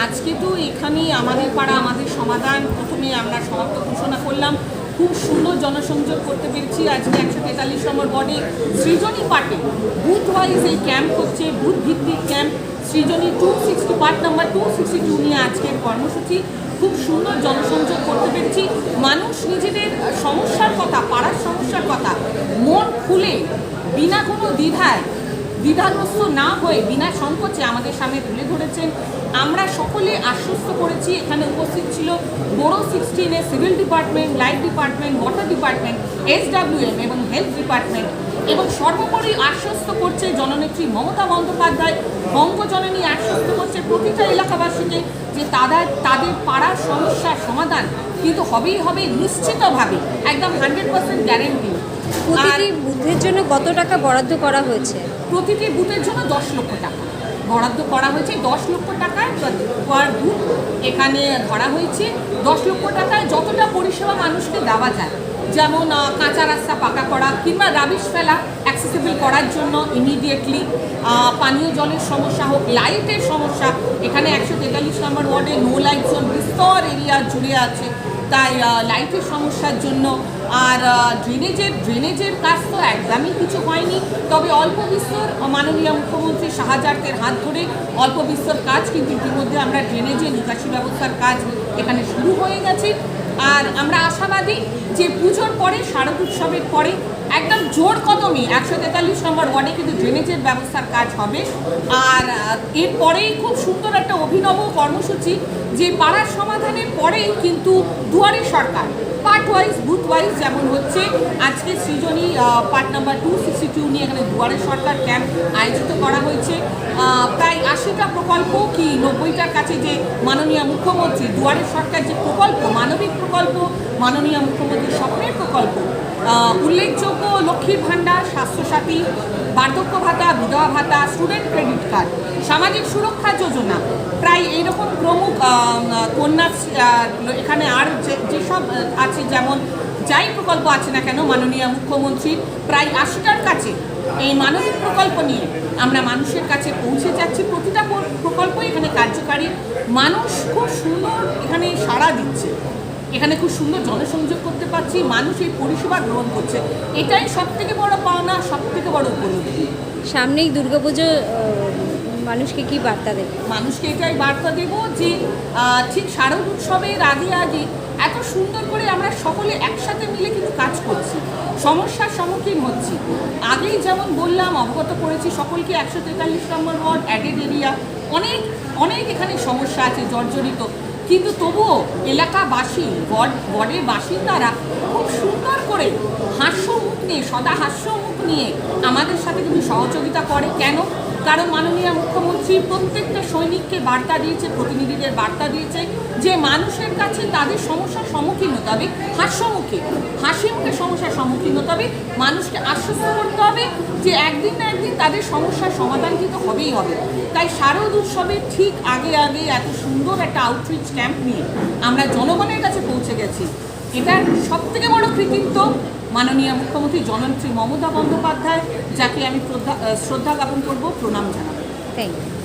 আজকে তো এখানেই আমাদের পাড়া, আমাদের সমাধান। প্রথমে আমরা সমাপ্ত ঘোষণা করলাম। খুব সুন্দর জনসংযোগ করতে পেরেছি। আজকে একশো তেতাল্লিশ নম্বর বডি সৃজনী পার্টে বুথ ওয়াইজ এই ক্যাম্প হচ্ছে। বুথ ভিত্তিক camp Srijani two sixty part number two sixty two নিয়ে আজকের কর্মসূচি। খুব সুন্দর জনসংযোগ করতে পেরেছি। মানুষ নিজেদের সমস্যার কথা, পাড়ার সমস্যার কথা মন খুলে, বিনা কোনো দ্বিধায় দ্বিধাগ্রস্ত না হয়ে বিনা সংকোচে আমাদের সামনে তুলে ধরেছেন। আমরা সকলে আশ্বস্ত করেছি, এখানে উপস্থিত ছিল বড়ো সিক্সটিনে civil department light department water department SWM এবং হেলথ ডিপার্টমেন্ট এবং সর্বোপরি আশ্বস্ত করছে জননেত্রী মমতা বন্দ্যোপাধ্যায়। বঙ্গজননী আশ্বস্ত করছে প্রতিটা এলাকাবাসীকে যে তাদের তাদের পাড়ার সমস্যার সমাধান কিন্তু হবেই হবে নিশ্চিতভাবে। একদম হান্ড্রেড পার্সেন্ট গ্যারেন্টি প্রতিটি বুথের জন্য কত টাকা বরাদ্দ করা হয়েছে? প্রতিটি বুথের জন্য দশ লক্ষ টাকা। বরাদ্দ করা হয়েছে দশ লক্ষ টাকায় পার বুথ এখানে ধরা হয়েছে। দশ লক্ষ টাকায় যতটা পরিষেবা মানুষকে দেওয়া যায় যেমন কাঁচা রাস্তা পাকা করা কিংবা রাবিশ ফেলা অ্যাক্সেসিবল করার জন্য ইমিডিয়েটলি পানীয় জলের সমস্যা হোক লাইটের সমস্যা। এখানে একশো তেতাল্লিশ নম্বর ওয়ার্ডে নো লাইট জোন বিস্তর এরিয়া জুড়ে আছে। তাই লাইটের সমস্যার জন্য আর ড্রেনেজের ড্রেনেজের কাজ তো একদমই কিছু হয়নি। তবে অল্প বিস্তর মাননীয় মুখ্যমন্ত্রী শাহজাহাতের হাত ধরে অল্প বিস্তর কাজ, কিন্তু ইতিমধ্যে আমরা ড্রেনেজে নিকাশি ব্যবস্থার কাজ এখানে শুরু হয়ে গেছে। আর আমরা আশাবাদী যে পুজোর পরে, শারদ উৎসবের পরে একদম জোর কদমে একশো তেতাল্লিশ নম্বর ওয়ার্ডে কিন্তু ড্রেনেজের ব্যবস্থার কাজ হবে। আর এরপরেই খুব সুন্দর একটা অভিনব কর্মসূচি, যে পাড়ার সমাধানের পরেই কিন্তু Duare Sarkar part wise booth wise যেমন হচ্ছে। আজকে Srijani part number two sixty two নিয়ে এখানে দুয়ারে সরকার ক্যাম্প আয়োজিত করা হয়েছে। প্রায় আশিটা প্রকল্প কি নব্বইটার কাছে যে মাননীয় মুখ্যমন্ত্রী, দুয়ারে সরকার যে প্রকল্প, মানবিক প্রকল্প, মাননীয় মুখ্যমন্ত্রীর স্বপ্নের প্রকল্প উল্লেখযোগ্য লক্ষ্মীর ভাণ্ডার, স্বাস্থ্যসাথী, বার্ধক্য ভাতা, বিধবা ভাতা স্টুডেন্ট ক্রেডিট কার্ড সামাজিক সুরক্ষা যোজনা, প্রায় এইরকম প্রমুখ কন্যা এখানে আর যে, যেসব আছে যেমন যাই প্রকল্প আছে না কেন, মাননীয় মুখ্যমন্ত্রীর প্রায় আশিটার কাছে এই মানবিক প্রকল্প নিয়ে আমরা মানুষের কাছে পৌঁছে যাচ্ছি। প্রতিটা প্র- প্রকল্প এখানে কার্যকারী। মানুষ খুব সুন্দর এখানে সাড়া দিচ্ছে। এখানে খুব সুন্দর জনসংযোগ করতে পারছি মানুষ এই পরিষেবা গ্রহণ করছে। এটাই সব থেকে বড় পাওনা সব থেকে বড় উপলব্ধি। সামনেই দুর্গাপুজো মানুষকে কি বার্তা দেবে? মানুষকে এটাই বার্তা দেব যে ঠিক শারদ উৎসবের আগে আগে এত সুন্দর করে আমরা সকলে একসাথে মিলে কিন্তু কাজ করছি সমস্যার সম্মুখীন হচ্ছি। আগেই যেমন বললাম অবগত করেছি সকলকে একশো তেতাল্লিশ নম্বর ওয়ার্ড অ্যাডেড এরিয়া অনেক অনেক এখানে সমস্যা আছে জর্জরিত। কিন্তু তবুও এলাকাবাসী গড় গড়ের বাসিন্দারা খুব সুন্দর করে হাস্যমুখ নিয়ে, সদা হাস্যমুখ নিয়ে আমাদের সাথে কিন্তু সহযোগিতা করে, কেন? কারণ মাননীয় মুখ্যমন্ত্রী প্রত্যেকটা সৈনিককে বার্তা দিয়েছে, প্রতিনিধিদের বার্তা দিয়েছে যে মানুষের কাছে তাদের সমস্যার সম্মুখীন হতে হবে হাস্যমুখে হাসি মুখে সমস্যার সম্মুখীন হতে হবে, মানুষকে আশ্বস্ত করতে হবে যে একদিন না একদিন তাদের সমস্যার সমাধান কিন্তু হবেই হবে। তাই শারদ উৎসবের ঠিক আগে আগে এত সুন্দর একটা আউটরিচ ক্যাম্প নিয়ে আমরা জনগণের কাছে পৌঁছে গেছি। এটার সব থেকে বড় কৃতিত্ব মাননীয় মুখ্যমন্ত্রী জননেত্রী মমতা বন্দ্যোপাধ্যায় যাকে আমি শ্রদ্ধা জ্ঞাপন করব প্রণাম জানাব। Thank you